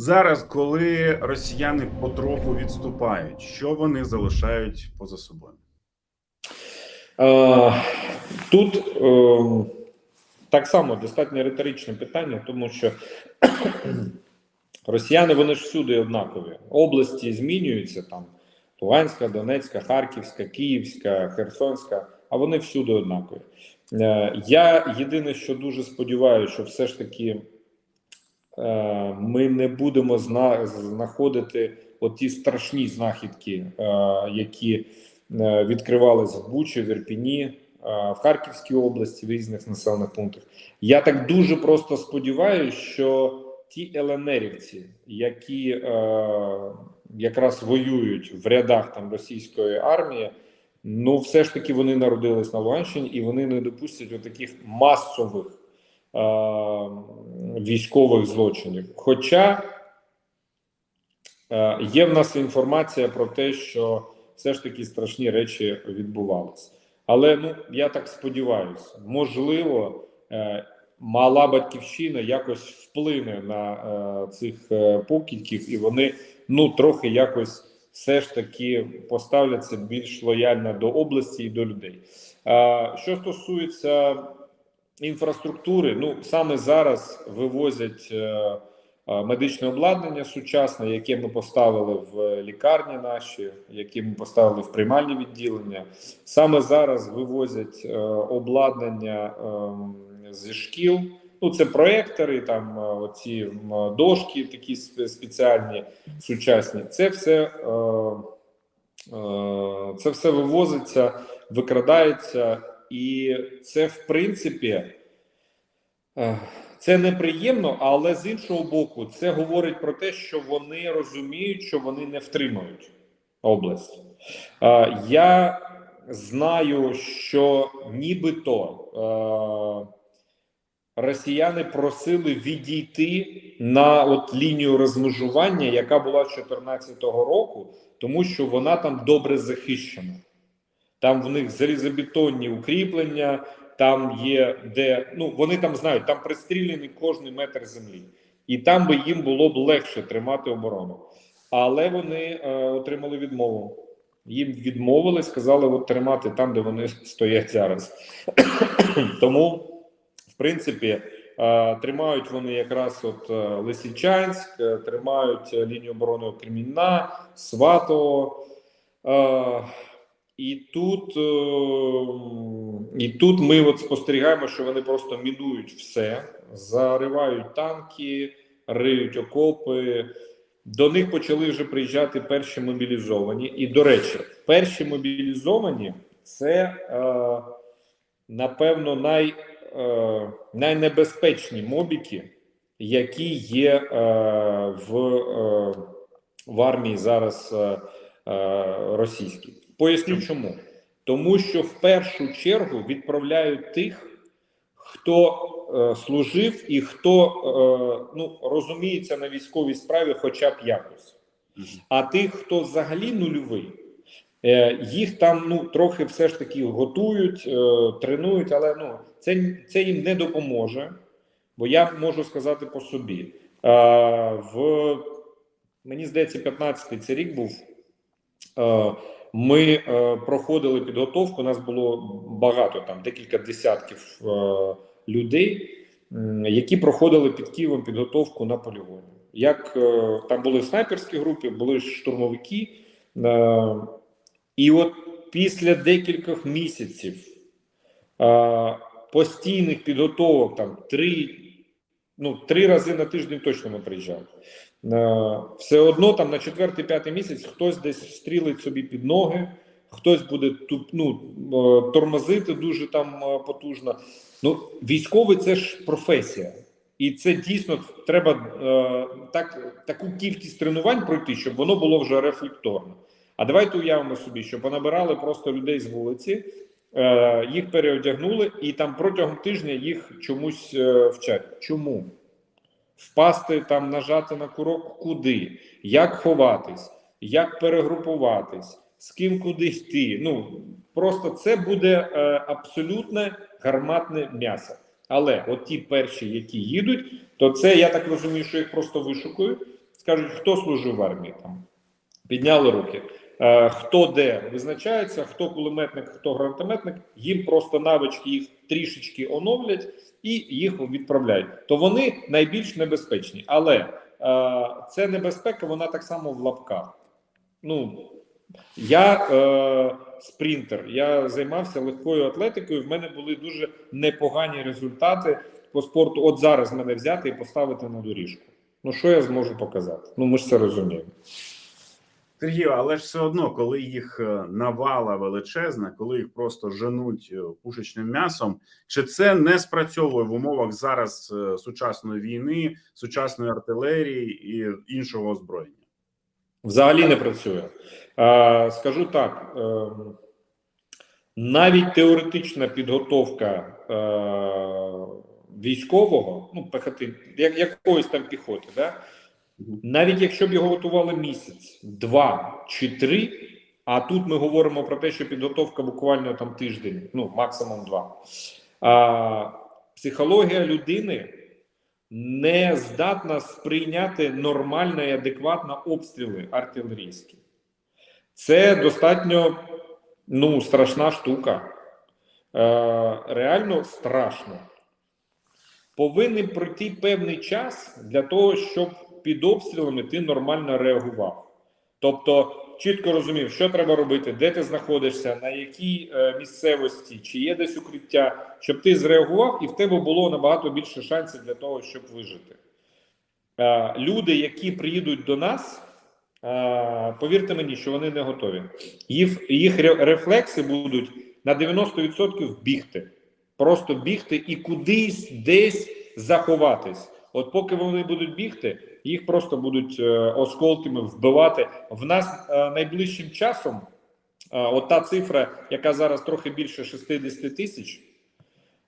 Зараз, коли росіяни потроху відступають, що вони залишають поза собою? Е, Тут е, так само достатньо риторичне питання, тому що росіяни вони ж всюди однакові. Області змінюються там Луганська, Донецька, Харківська, Київська, Херсонська, а вони всюди однакові. Е, Я єдине, що дуже сподіваюся, що все ж таки ми не будемо зна- знаходити оті страшні знахідки, е, які е, відкривались в Бучі, в Ірпіні, е, в Харківській області, в різних населених пунктах. Я так дуже просто сподіваюся, що ті ЛНРівці, які е, якраз воюють в рядах там російської армії, ну все ж таки вони народились на Луганщині і вони не допустять отаких масових е, військових злочинів. Хоча Е, Є в нас інформація про те, що все ж таки страшні речі відбувалися. Але ну я так сподіваюся, можливо, е, мала батьківщина якось вплине на е, цих покидьків, і вони ну трохи якось все ж таки поставляться більш лояльно до області і до людей. Що стосується інфраструктури, ну саме зараз вивозять. е, е, медичне обладнання сучасне, яке ми поставили в лікарні наші, яке ми поставили в приймальні відділення. Саме зараз вивозять е, обладнання ем, зі шкіл. Ну, це проектори, там е, оці дошки, такі спеціальні, сучасні. Це все, е, е, це все вивозиться, викрадається, і це в принципі. Е, Це неприємно, але з іншого боку, це говорить про те, що вони розуміють, що вони не втримають область. Е, Я знаю, що нібито е, росіяни просили відійти на от лінію розмежування, яка була з 2014 року, тому що вона там добре захищена. Там в них залізобетонні укріплення, там є де ну вони там знають, там пристріляний кожний метр землі, і там би їм було б легше тримати оборону. Але вони е, отримали відмову. Їм відмовили, сказали от тримати там, де вони стоять зараз. Тому, в принципі, е, тримають вони якраз от е, Лисичанськ, е, тримають лінію оборони Кремінна, Сватово. Е, і тут, е, і тут ми от спостерігаємо, що вони просто мінують все, заривають танки, риють окопи. До них почали вже приїжджати перші мобілізовані. І, до речі, перші мобілізовані це, е, напевно, най, е, найнебезпечні мобіки, які є е, в, е, в армії зараз е, е, російській. Поясню чому. Тому що в першу чергу відправляють тих, хто е, служив і хто е, ну, розуміється на військовій справі хоча б якось. А тих, хто взагалі нульовий, е, їх там ну, трохи все ж таки готують, е, тренують, але ну, це, це їм не допоможе. Бо я можу сказати по собі. Е, в, мені здається, 15-й це рік був. Е, ми е, проходили підготовку. У нас було багато там декілька десятків е, людей, які проходили під Києвом підготовку на полігоні. Як е, там були снайперські групи, були штурмовики, і от після декількох місяців постійних підготовок, там три, ну, три рази на тиждень точно ми приїжджали. Е, все одно там на четвертий п'ятий місяць хтось десь стрілить собі під ноги, хтось буде ну, е, тормозити дуже там е, потужно. Ну, військовий це ж професія, і це дійсно треба е, так, таку кількість тренувань пройти, щоб воно було вже рефлекторно. А давайте уявимо собі, що понабирали просто людей з вулиці, е, їх переодягнули, і там протягом тижня їх чомусь е, вчать. Чому? Впасти там, нажати на курок куди, як ховатись, як перегрупуватись, з ким куди йти. Ну просто це буде е, абсолютне гарматне м'ясо. Але от ті перші, які їдуть, то це я так розумію, що їх просто вишукують. Скажуть, хто служив в армії там. Підняли руки. Е, хто де визначається, хто кулеметник, хто гранатометник, їм просто навички їх трішечки оновлять і їх відправляють. То вони найбільш небезпечні. Але е, це небезпека, вона так само в лапках. Ну, я е, спринтер, я займався легкою атлетикою. В мене були дуже непогані результати по спорту. От зараз мене взяти і поставити на доріжку. Ну, що я зможу показати? Ну, ми ж це розуміємо. Сергію, але ж все одно, коли їх е, навала величезна, коли їх просто женуть е, пушечним м'ясом, чи це не спрацьовує в умовах зараз е, сучасної війни, сучасної артилерії і іншого озброєння? Взагалі не працює. Скажу так: навіть теоретична підготовка військового, ну, пехоти, якоїсь там піхоти, да? Навіть якщо б його готували місяць, два чи три, а тут ми говоримо про те, що підготовка буквально там тиждень, ну максимум два. А, психологія людини не здатна сприйняти нормально і адекватно обстріли артилерійські. Це достатньо ну, страшна штука. Е, реально страшно. Повинен пройти певний час для того, щоб під обстрілами ти нормально реагував. Тобто чітко розумів, що треба робити, де ти знаходишся, на якій е, місцевості, чи є десь укриття, щоб ти зреагував, і в тебе було набагато більше шансів для того, щоб вижити. Е, люди, які приїдуть до нас, е, повірте мені, що вони не готові. Їх, їх рефлекси будуть на 90% бігти. Просто бігти і кудись десь заховатись. От поки вони будуть бігти, їх просто будуть е, осколками вбивати. В нас е, найближчим часом, е, от та цифра, яка зараз трохи більше 60 тисяч,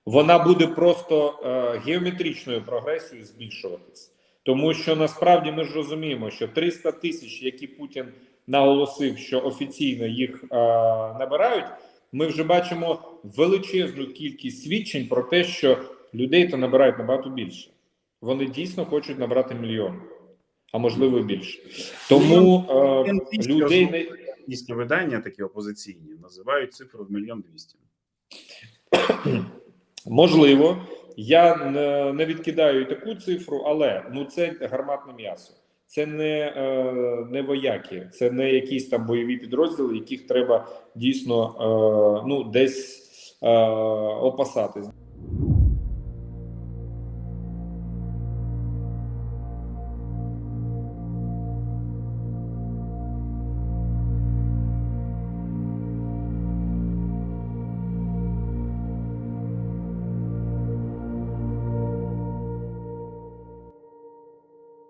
вона буде просто геометричною прогресією збільшуватись. Тому що насправді ми ж розуміємо, що 300 тисяч, які Путін наголосив, що офіційно їх набирають, ми вже бачимо величезну кількість свідчень про те, що людей то набирають набагато більше. Вони дійсно хочуть набрати мільйон, а можливо більше. Тому е, людей не Російські видання, такі опозиційні, називають цифру в мільйон двісті. можливо. Я не, відкидаю таку цифру, але ну це гарматне м'ясо. Це не, е, не вояки, це не якісь там бойові підрозділи, яких треба дійсно е, ну десь е, опасатись.